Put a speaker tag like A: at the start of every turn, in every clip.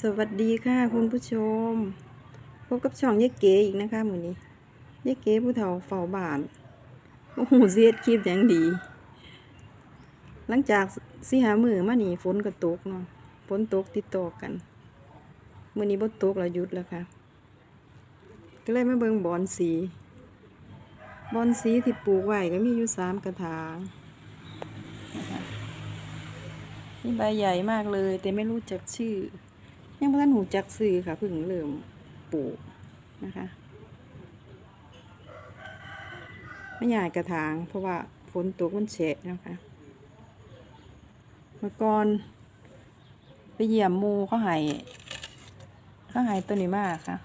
A: สวัสดีค่ะคุณผู้ชม พบกับช่องยายเก๋อีกนะคะมือนี้ยายเก๋ผู้เฒ่าเฝ้าบ้านโอ้โหเสียดคลิปอย่างดี หลังจากสิหามือมานี่ฝนก็ตกเนาะฝนตกติดต่อกันมือนี้บ่ตกแล้วหยุดแล้วค่ะ ก็เลยมาเบิ่งบอนสี บอนสีที่ปลูกไว้ก็มีอยู่สามกระถางนี่ใบใหญ่มากเลย แต่ไม่รู้จักชื่อ ยังพ่ท่านหูจักซื้อค่ะเพิ่งเริ่มปลูกนะคะไม่ใหญ่กระถาง เพราะว่าฝนตกมันเฉะนะคะเมื่อก่อนไปเยี่ยมมูเขาหายเขาหายตัวนี้มากค่ะ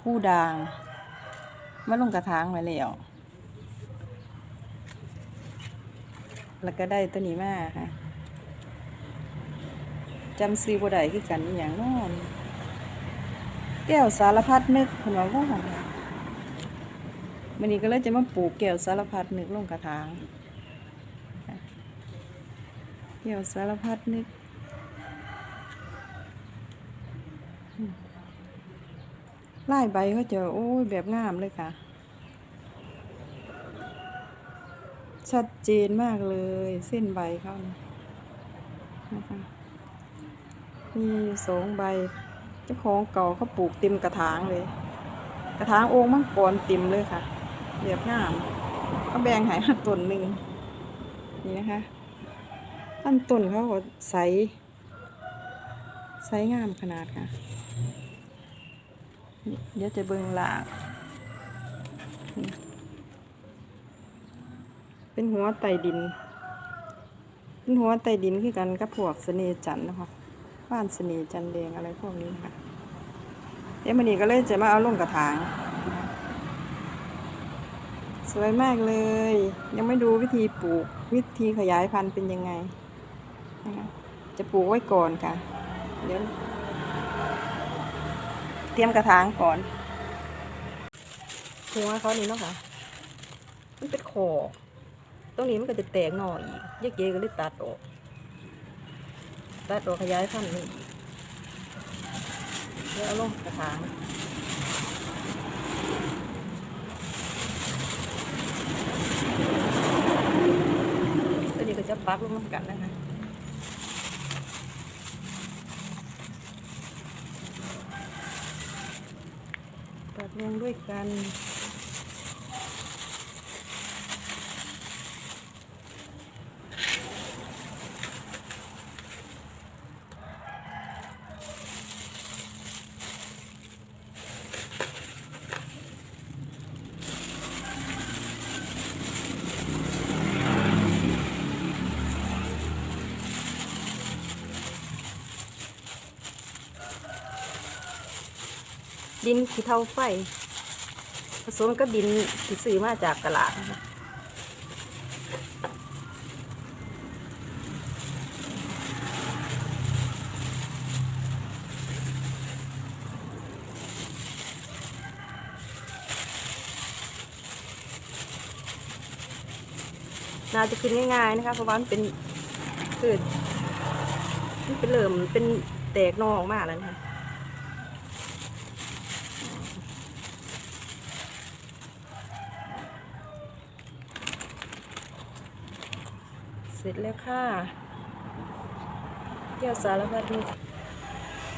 A: ผู้ด่างมาลงกระถางไว้แล้วแล้วก็ได้ตัวนี้มากค่ะ จำซื้อบ่ได้คือกันอย่างนอนแก้วสารพัดนึกเพิ่นว่าว่ามื้อนี้ก็เลยจะมาปลูกแก้วสารพัดนึกลงกระถางแก้วสารพัดนึกอืมลายใบเขาจะโอ้ยแบบงามเลยค่ะ ชัดเจนมากเลยเส้นใบเขานะคะ มีสองใบ เจ้าของเก่าเขาปลูกเต็มกระถางเลย กระถางโอ่งมังกรเต็มเลยค่ะเรียบงามเขาแบ่งหายมาต้นหนึ่งนี่นะคะต้นต้นเขาก็ใสใสงามขนาดค่ะ เดี๋ยวจะเบิ่งหลากเป็นหัวไต่ดิน เป็นหัวไต่ดินคือกันกับพวกเสน่จันนะคะ บ้านเสน่ห์จันแดงอะไรพวกนี้ค่ะเดี๋ยวมันนี้ก็เลยจะมาเอาลงกระถาง สวยมากเลย ยังไม่ดูวิธีปลูกวิธีขยายพันธุ์เป็นยังไงนะคะจะปลูกไว้ก่อนค่ะ เดี๋ยว เตรียมกระถางก่อนหัวเขานี่เนาะค่ะมันเป็นคอตรงนี้มันก็จะแตกหน่ออีกเยกเยก็เลยตัดออก ตัดออกขยายพันธุ์นี่แล้วเอาลงกระถางตัวนี้ก็จะปักลงน้ำกันนะคะปักลงด้วยกัน ดินขี้เท่าไฟ ผสมกับดินที่ซื้อมาจากตลาดนะคะน่าจะขึ้นง่ายๆนะคะเพราะว่ามันเป็นพืชมันเป็นเริ่มเป็นแตกนอออกมาแล้วนะคะ เสร็จแล้วค่ะเกี่ยวสารพัดนึก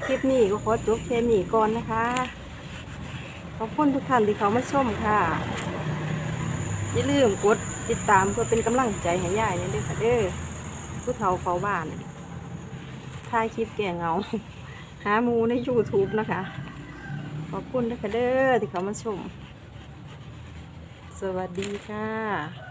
A: คลิปนี้ก็ขอจบแค่นี้ก่อนนะคะ ขอบคุณทุกท่านที่เขามาชมค่ะ อย่าลืมกดติดตามเพื่อเป็นกำลังใจให้ยายนี่ด้วยค่ะเด้อผู้เฒ่าเฝ้าบ้านถ่ายคลิปแก่เงา หาหมูใน YouTube นะคะ ขอบคุณนะคะเด้อที่เขามาชม สวัสดีค่ะ